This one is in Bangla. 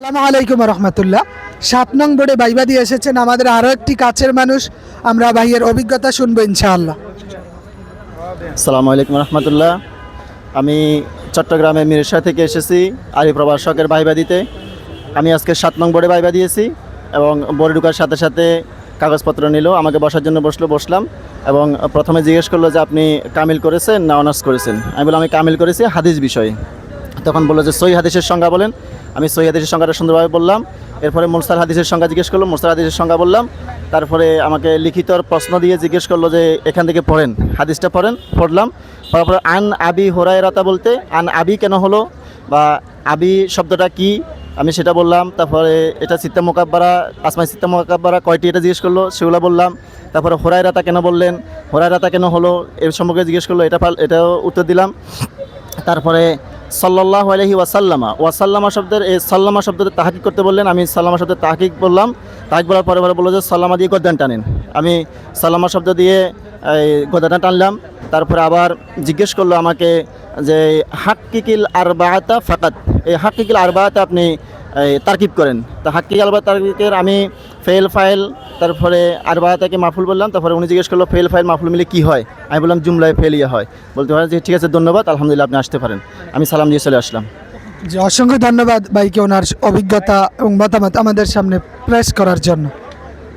আসসালামু আলাইকুম রহমতুল্লাহ। সাত নং বোর্ডে বাইবা দিয়ে এসেছেন আমাদের আরও একটি কাছের মানুষ। আমরা ভাইয়ের অভিজ্ঞতা শুনব ইনশাআল্লাহ। আসসালামু আলাইকুম রহমতুল্লাহ। আমি চট্টগ্রামের মিরসা থেকে এসেছি আলী প্রভাষকের বাইবা দিতে আমি আজকে সাত নং বোর্ডে বাইবা দিয়েছি এবং বোর্ডে ঢুকার সাথে সাথে কাগজপত্র নিল। আমাকে বসার জন্য বসল, বসলাম এবং প্রথমে জিজ্ঞেস করল যে আপনি কামিল করেছেন না অনার্স করেছেন। আমি বললাম, আমি কামিল করেছি হাদিস বিষয়ে। তখন বলল যে সই হাদিসের সংজ্ঞা বলেন। আমি সই হাদিসের সংজ্ঞাটা সুন্দরভাবে বললাম। এরপরে মুরসাল হাদিসের সংজ্ঞা জিজ্ঞেস করল, মুরসাল হাদিসের সংজ্ঞা বললাম। তারপরে আমাকে লিখিত প্রশ্ন দিয়ে জিজ্ঞেস করল যে এখান থেকে পড়েন, হাদিসটা পড়েন, পড়লাম। তারপরে আন আবি হোরায়রাতা বলতে, আন আবি কেন হলো বা আবি শব্দটা কি? আমি সেটা বললাম। তারপরে এটা সিত্তা মোকাব্বারা আসমাই সিত্তা মোকাব্বারা কয়টি এটা জিজ্ঞেস করল, সেগুলো বললাম। তারপরে হোরাই রাতা কেন বললেন হোরাই রাতা কেন হলো এর সম্পর্কে জিজ্ঞেস করল, এটা এটাও উত্তর দিলাম। তারপরে সাল্লাহ আলহি ওয়াসাল্লামা। ওয়াসাল্লামা শব্দের এই সাল্লামা শব্দের তাহাকিক করতে বললেন, আমি সাল্লামা শব্দের তাহাকিক বললাম। তাহাকিক বলার পরে পরে বলল যে, সাল্লামা দিয়ে গদ্দান টানেন। আমি সাল্লামা শব্দ দিয়ে এই গদ্দানটা টানলাম। তারপরে আবার জিজ্ঞেস করল আমাকে যে, হাক্কিকিল আরবাআতা ফাকাত এই হাক্কিকিল আরবাআতা আপনি তারকিব করেন। তা হাক্কিক আলবা তারকিকের আমি ফেল ফাইল, তারপরে আরবাআতাকে মাফুল বললাম। তারপরে উনি জিজ্ঞেস করল ফেল ফাইল মাফুল মিলে কী হয়? আমি বললাম জুমলায় ফেল ইয়ে হয়। বলতে পারেন যে ঠিক আছে, ধন্যবাদ, আলহামদুলিল্লাহ আপনি আসতে পারেন। আমি সালাম দিয়ে চলে আসলাম। যে অসংখ্য ধন্যবাদ ভাইকে ওনার অভিজ্ঞতা এবং মতামত আমাদের সামনে প্রেস করার জন্য।